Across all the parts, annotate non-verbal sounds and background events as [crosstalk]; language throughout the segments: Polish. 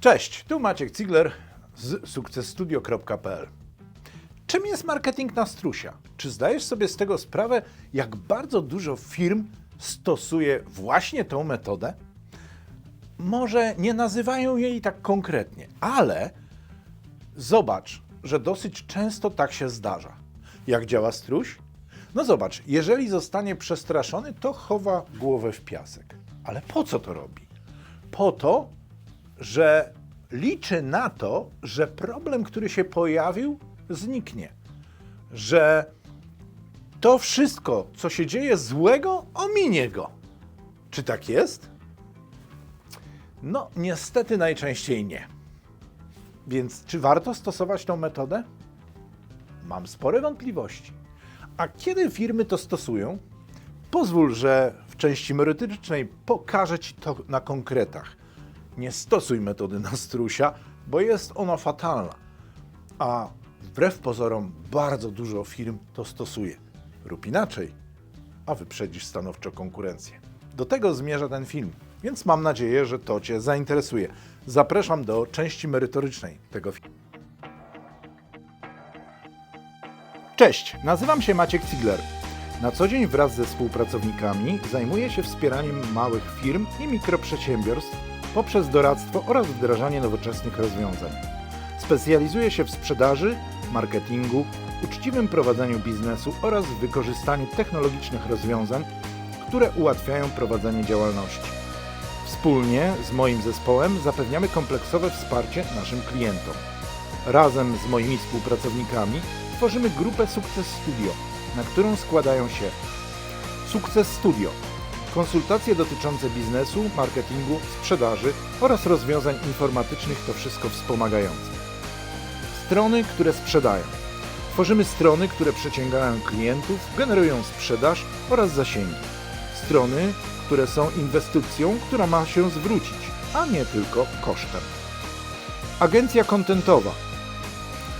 Cześć, tu Maciek Cigler z sukcesstudio.pl. Czym jest marketing na strusia? Czy zdajesz sobie z tego sprawę, jak bardzo dużo firm stosuje właśnie tą metodę? Może nie nazywają jej tak konkretnie, ale zobacz, że dosyć często tak się zdarza. Jak działa struś? No zobacz, jeżeli zostanie przestraszony, to chowa głowę w piasek. Ale po co to robi? Po to, że liczy na to, że problem, który się pojawił, zniknie. Że to wszystko, co się dzieje złego, ominie go. Czy tak jest? No, niestety najczęściej nie. Więc czy warto stosować tą metodę? Mam spore wątpliwości. A kiedy firmy to stosują? Pozwól, że w części merytorycznej pokażę Ci to na konkretach. Nie stosuj metody na strusia, bo jest ona fatalna. A wbrew pozorom bardzo dużo firm to stosuje. Rób inaczej, a wyprzedzisz stanowczo konkurencję. Do tego zmierza ten film, więc mam nadzieję, że to Cię zainteresuje. Zapraszam do części merytorycznej tego filmu. Cześć, nazywam się Maciek Cigler. Na co dzień wraz ze współpracownikami zajmuję się wspieraniem małych firm i mikroprzedsiębiorstw poprzez doradztwo oraz wdrażanie nowoczesnych rozwiązań. Specjalizuję się w sprzedaży, marketingu, uczciwym prowadzeniu biznesu oraz wykorzystaniu technologicznych rozwiązań, które ułatwiają prowadzenie działalności. Wspólnie z moim zespołem zapewniamy kompleksowe wsparcie naszym klientom. Razem z moimi współpracownikami tworzymy grupę Sukces Studio, na którą składają się Sukces Studio, konsultacje dotyczące biznesu, marketingu, sprzedaży oraz rozwiązań informatycznych, to wszystko wspomagające. Strony, które sprzedają. Tworzymy strony, które przyciągają klientów, generują sprzedaż oraz zasięgi. Strony, które są inwestycją, która ma się zwrócić, a nie tylko kosztem. Agencja kontentowa.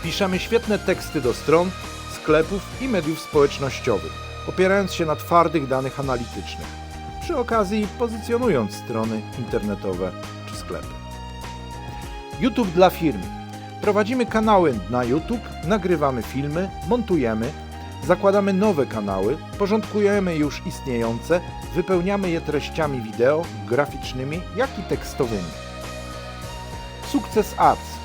Piszemy świetne teksty do stron, sklepów i mediów społecznościowych, opierając się na twardych danych analitycznych, przy okazji pozycjonując strony internetowe czy sklepy. YouTube dla firm. Prowadzimy kanały na YouTube, nagrywamy filmy, montujemy, zakładamy nowe kanały, porządkujemy już istniejące, wypełniamy je treściami wideo, graficznymi, jak i tekstowymi. Sukces Ads.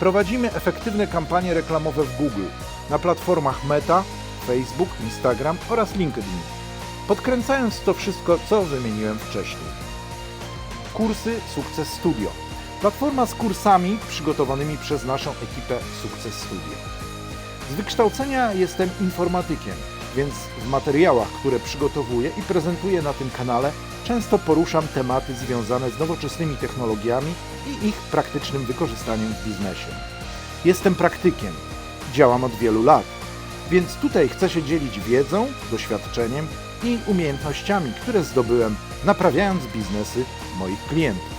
Prowadzimy efektywne kampanie reklamowe w Google, na platformach Meta, Facebook, Instagram oraz LinkedIn, podkręcając to wszystko, co wymieniłem wcześniej. Kursy Sukces Studio. Platforma z kursami przygotowanymi przez naszą ekipę Sukces Studio. Z wykształcenia jestem informatykiem, więc w materiałach, które przygotowuję i prezentuję na tym kanale, często poruszam tematy związane z nowoczesnymi technologiami i ich praktycznym wykorzystaniem w biznesie. Jestem praktykiem, działam od wielu lat, więc tutaj chcę się dzielić wiedzą, doświadczeniem i umiejętnościami, które zdobyłem naprawiając biznesy moich klientów.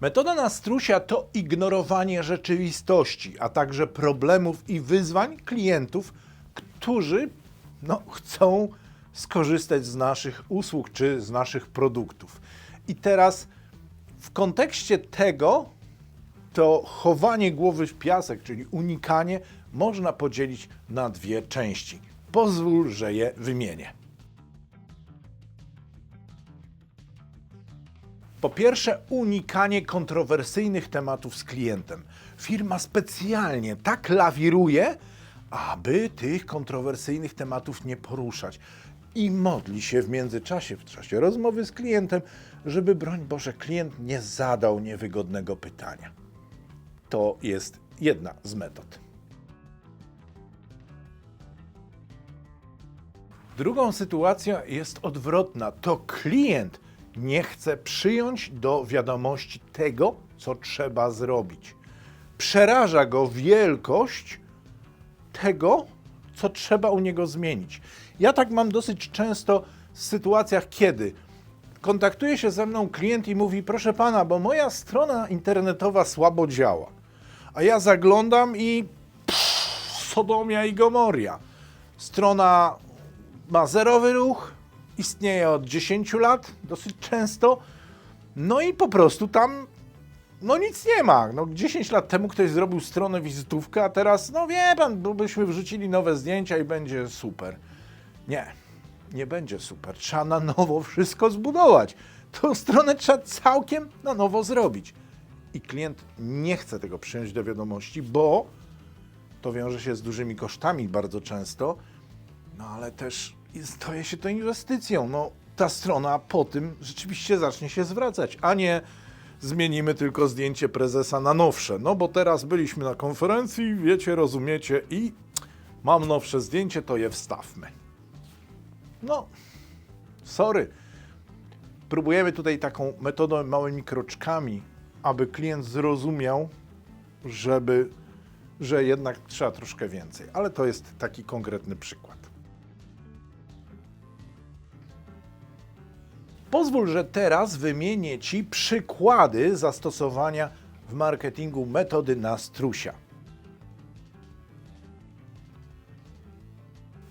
Metoda Nastrusia to ignorowanie rzeczywistości, a także problemów i wyzwań klientów, którzy no, chcą skorzystać z naszych usług czy z naszych produktów. I teraz w kontekście tego to chowanie głowy w piasek, czyli unikanie, można podzielić na dwie części. Pozwól, że je wymienię. Po pierwsze, unikanie kontrowersyjnych tematów z klientem. Firma specjalnie tak lawiruje, aby tych kontrowersyjnych tematów nie poruszać. I modli się w międzyczasie, w czasie rozmowy z klientem, żeby, broń Boże, klient nie zadał niewygodnego pytania. To jest jedna z metod. Drugą sytuacją jest odwrotna. To klient nie chce przyjąć do wiadomości tego, co trzeba zrobić. Przeraża go wielkość tego, co trzeba u niego zmienić. Ja tak mam dosyć często w sytuacjach, kiedy kontaktuje się ze mną klient i mówi: Proszę pana, bo moja strona internetowa słabo działa. A ja zaglądam i pff, Sodomia i Gomoria. Strona ma zerowy ruch, istnieje od 10 lat, dosyć często. No i po prostu tam no nic nie ma. No 10 lat temu ktoś zrobił stronę wizytówkę, a teraz, no wie pan, byśmy wrzucili nowe zdjęcia i będzie super. Nie, nie będzie super. Trzeba na nowo wszystko zbudować. Tą stronę trzeba całkiem na nowo zrobić. I klient nie chce tego przyjąć do wiadomości, bo to wiąże się z dużymi kosztami bardzo często, no ale też staje się to inwestycją. No, ta strona po tym rzeczywiście zacznie się zwracać, a nie zmienimy tylko zdjęcie prezesa na nowsze. No bo teraz byliśmy na konferencji, wiecie, rozumiecie i mam nowsze zdjęcie, to je wstawmy. No, sorry. Próbujemy tutaj taką metodą małymi kroczkami, aby klient zrozumiał, żeby, że jednak trzeba troszkę więcej. Ale to jest taki konkretny przykład. Pozwól, że teraz wymienię Ci przykłady zastosowania w marketingu metody Nastrusia.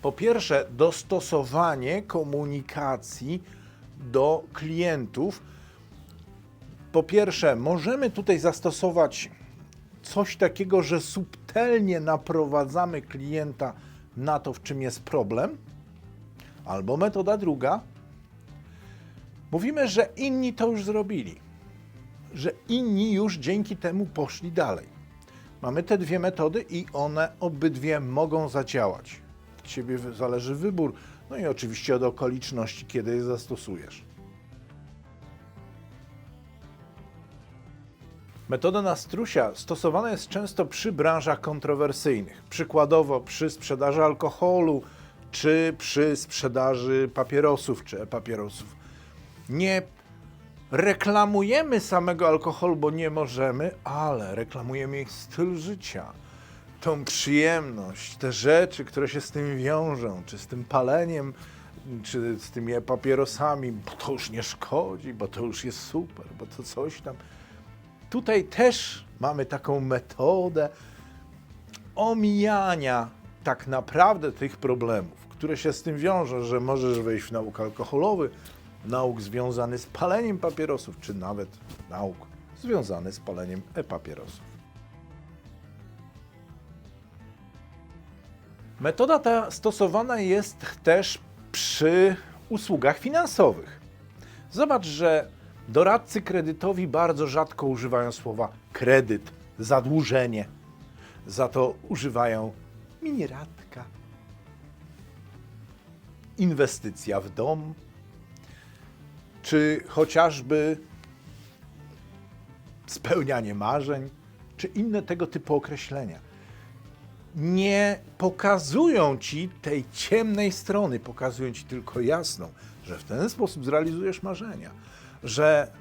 Po pierwsze, dostosowanie komunikacji do klientów. Po pierwsze, możemy tutaj zastosować coś takiego, że subtelnie naprowadzamy klienta na to, w czym jest problem. Albo metoda druga, Mówimy, że inni to już zrobili, że inni już dzięki temu poszli dalej. Mamy te dwie metody i one obydwie mogą zadziałać. Ciebie zależy wybór, no i oczywiście od okoliczności, kiedy je zastosujesz. Metoda Nastrusia stosowana jest często przy branżach kontrowersyjnych, przykładowo przy sprzedaży alkoholu, czy przy sprzedaży papierosów czy e-papierosów. Nie reklamujemy samego alkoholu, bo nie możemy, ale reklamujemy ich styl życia, tą przyjemność, te rzeczy, które się z tym wiążą, czy z tym paleniem, czy z tymi papierosami, bo to już nie szkodzi, bo to już jest super, bo to coś tam. Tutaj też mamy taką metodę omijania tak naprawdę tych problemów, które się z tym wiążą, że możesz wejść w nauk alkoholowy, nauk związany z paleniem papierosów, czy nawet nauk związany z paleniem e-papierosów. Metoda ta stosowana jest też przy usługach finansowych. Zobacz, że doradcy kredytowi bardzo rzadko używają słowa kredyt, zadłużenie. Za to używają miniradka, inwestycja w dom, czy chociażby spełnianie marzeń, czy inne tego typu określenia. Nie pokazują ci tej ciemnej strony, pokazują ci tylko jasną, że w ten sposób zrealizujesz marzenia, że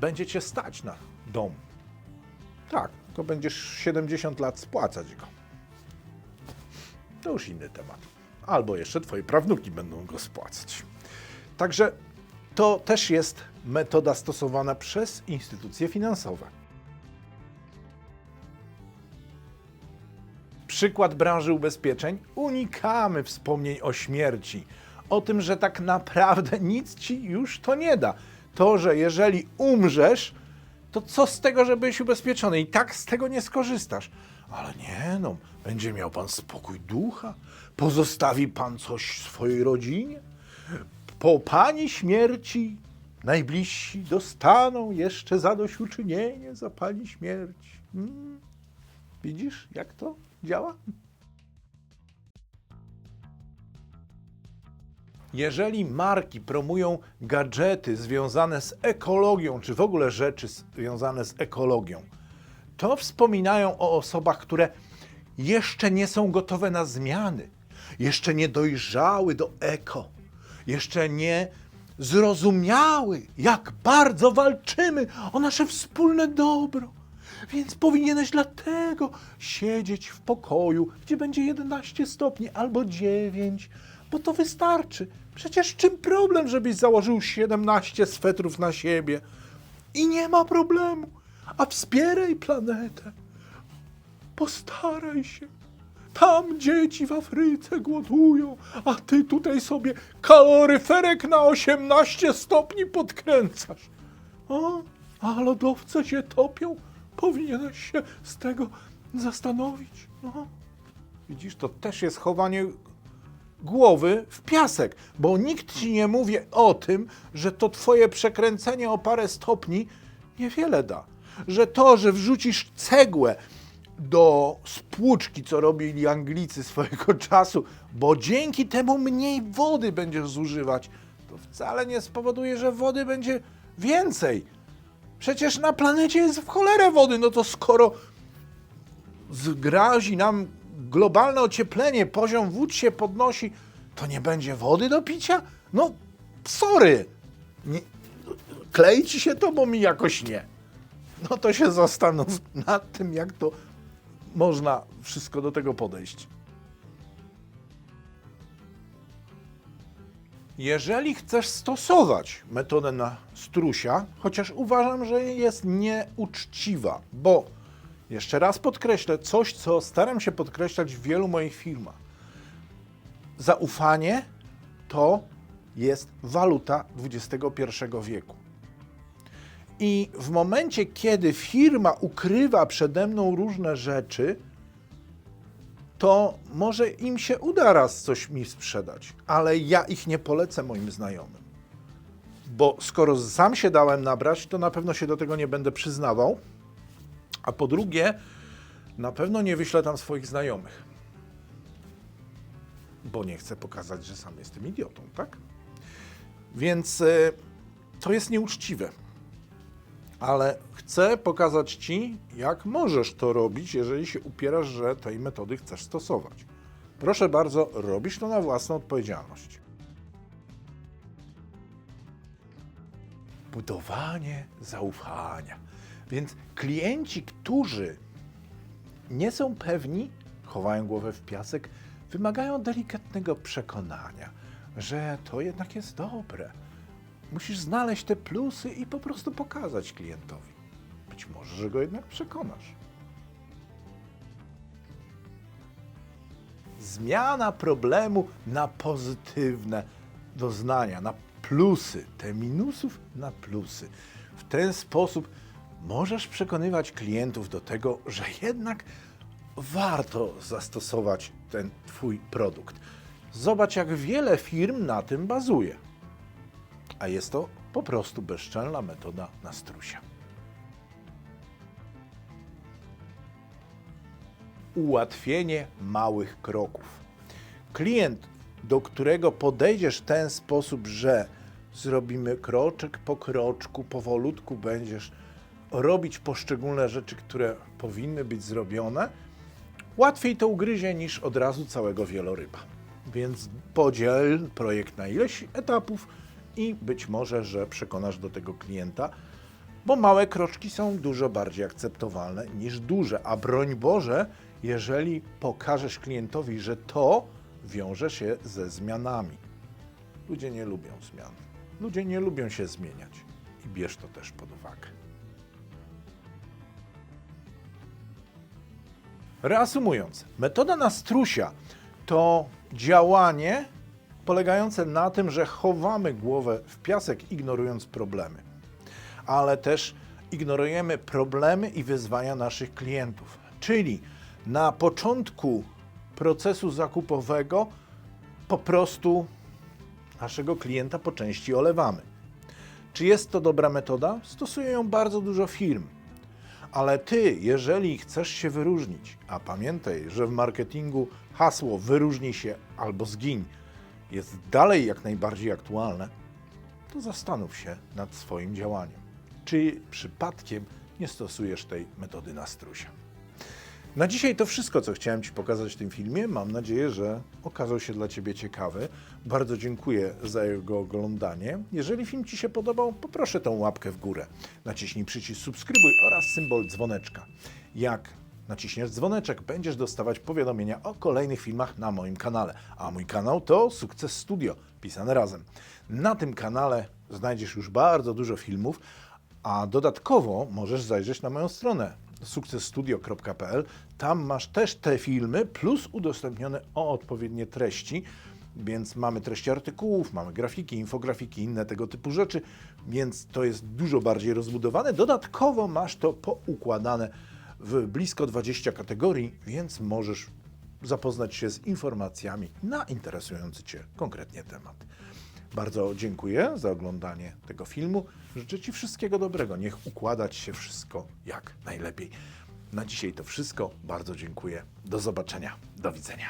będzie cię stać na dom. Tak, to będziesz 70 lat spłacać go. To już inny temat. Albo jeszcze twoje prawnuki będą go spłacać. Także to też jest metoda stosowana przez instytucje finansowe. Przykład branży ubezpieczeń. Unikamy wspomnień o śmierci, o tym, że tak naprawdę [laughs] nic ci już to nie da. To, że jeżeli umrzesz, to co z tego, że byłeś ubezpieczony? I tak z tego nie skorzystasz. Ale nie no, będzie miał pan spokój ducha, pozostawi pan coś swojej rodzinie, po pani śmierci najbliżsi dostaną jeszcze zadośćuczynienie za pani śmierć. Hmm. Widzisz, jak to działa? Jeżeli marki promują gadżety związane z ekologią, czy w ogóle rzeczy związane z ekologią, to wspominają o osobach, które jeszcze nie są gotowe na zmiany, jeszcze nie dojrzały do eko jeszcze nie zrozumiały, jak bardzo walczymy o nasze wspólne dobro. Więc powinieneś dlatego siedzieć w pokoju, gdzie będzie 11 stopni albo 9, bo to wystarczy. Przecież czym problem, żebyś założył 17 swetrów na siebie? I nie ma problemu. A wspieraj planetę. Postaraj się. Tam dzieci w Afryce głodują, a ty tutaj sobie kaloryferek na 18 stopni podkręcasz. O, a lodowce się topią? Powinieneś się z tego zastanowić. No. Widzisz, to też jest chowanie głowy w piasek, bo nikt ci nie mówi o tym, że to twoje przekręcenie o parę stopni niewiele da. Że to, że wrzucisz cegłę do spłuczki, co robili Anglicy swojego [laughs] czasu, bo dzięki temu mniej wody będziesz zużywać, to wcale nie spowoduje, że wody będzie więcej. Przecież na planecie jest w cholerę wody, no to skoro zgrazi nam globalne ocieplenie, poziom wód się podnosi, to nie będzie wody do picia? No, sorry. Nie, klei ci się to, bo mi jakoś nie. No to się zastanów nad tym, jak to można wszystko do tego podejść. Jeżeli chcesz stosować metodę na strusia, chociaż uważam, że jest nieuczciwa, bo jeszcze raz podkreślę coś, co staram się podkreślać w wielu moich filmach. Zaufanie to jest waluta XXI wieku. I w momencie, kiedy firma ukrywa przede mną różne rzeczy, to może im się uda raz coś mi sprzedać, ale ja ich nie polecę moim znajomym. Bo skoro sam się dałem nabrać, to na pewno się do tego nie będę przyznawał. A po drugie, na pewno nie wyślę tam swoich znajomych. Bo nie chcę pokazać, że sam jestem idiotą, tak? Więc y, to jest nieuczciwe. Ale chcę pokazać Ci, jak możesz to robić, jeżeli się upierasz, że tej metody chcesz stosować. Proszę bardzo, robisz to na własną odpowiedzialność. Budowanie zaufania. Więc klienci, którzy nie są pewni, chowają głowę w piasek, wymagają delikatnego przekonania, że to jednak jest dobre. Musisz znaleźć te plusy i po prostu pokazać klientowi. Być może, że go jednak przekonasz. Zmiana problemu na pozytywne doznania, na plusy, te minusów na plusy. W ten sposób możesz przekonywać klientów do tego, że jednak warto zastosować ten Twój produkt. Zobacz, jak wiele firm na tym bazuje. A jest to po prostu bezczelna metoda na strusia. Ułatwienie małych kroków. Klient, do którego podejdziesz w ten sposób, że zrobimy kroczek po kroczku, powolutku będziesz robić poszczególne rzeczy, które powinny być zrobione, łatwiej to ugryzie niż od razu całego wieloryba. Więc podziel projekt na ileś etapów i być może, że przekonasz do tego klienta, bo małe kroczki są dużo bardziej akceptowalne niż duże. A broń Boże, jeżeli pokażesz klientowi, że to wiąże się ze zmianami. Ludzie nie lubią zmian. Ludzie nie lubią się zmieniać. I bierz to też pod uwagę. Reasumując, metoda na strusia to działanie polegające na tym, że chowamy głowę w piasek, ignorując problemy, ale też ignorujemy problemy i wyzwania naszych klientów. Czyli na początku procesu zakupowego po prostu naszego klienta po części olewamy. Czy jest to dobra metoda? Stosuje ją bardzo dużo firm. Ale ty, jeżeli chcesz się wyróżnić, a pamiętaj, że w marketingu hasło wyróżnij się albo zgiń jest dalej jak najbardziej aktualne, to zastanów się nad swoim działaniem. Czy przypadkiem nie stosujesz tej metody na strusia? Na dzisiaj to wszystko, co chciałem Ci pokazać w tym filmie. Mam nadzieję, że okazał się dla Ciebie ciekawy. Bardzo dziękuję za jego oglądanie. Jeżeli film Ci się podobał, poproszę tą łapkę w górę. Naciśnij przycisk subskrybuj oraz symbol dzwoneczka. Jak naciśniesz dzwoneczek, będziesz dostawać powiadomienia o kolejnych filmach na moim kanale. A mój kanał to Sukces Studio, pisane razem. Na tym kanale znajdziesz już bardzo dużo filmów, a dodatkowo możesz zajrzeć na moją stronę successtudio.pl. Tam masz też te filmy, plus udostępnione o odpowiednie treści. Więc mamy treści artykułów, mamy grafiki, infografiki, inne tego typu rzeczy, więc to jest dużo bardziej rozbudowane. Dodatkowo masz to poukładane w blisko 20 kategorii, więc możesz zapoznać się z informacjami na interesujący Cię konkretnie temat. Bardzo dziękuję za oglądanie tego filmu. Życzę Ci wszystkiego dobrego. Niech układać się wszystko jak najlepiej. Na dzisiaj to wszystko. Bardzo dziękuję. Do zobaczenia. Do widzenia.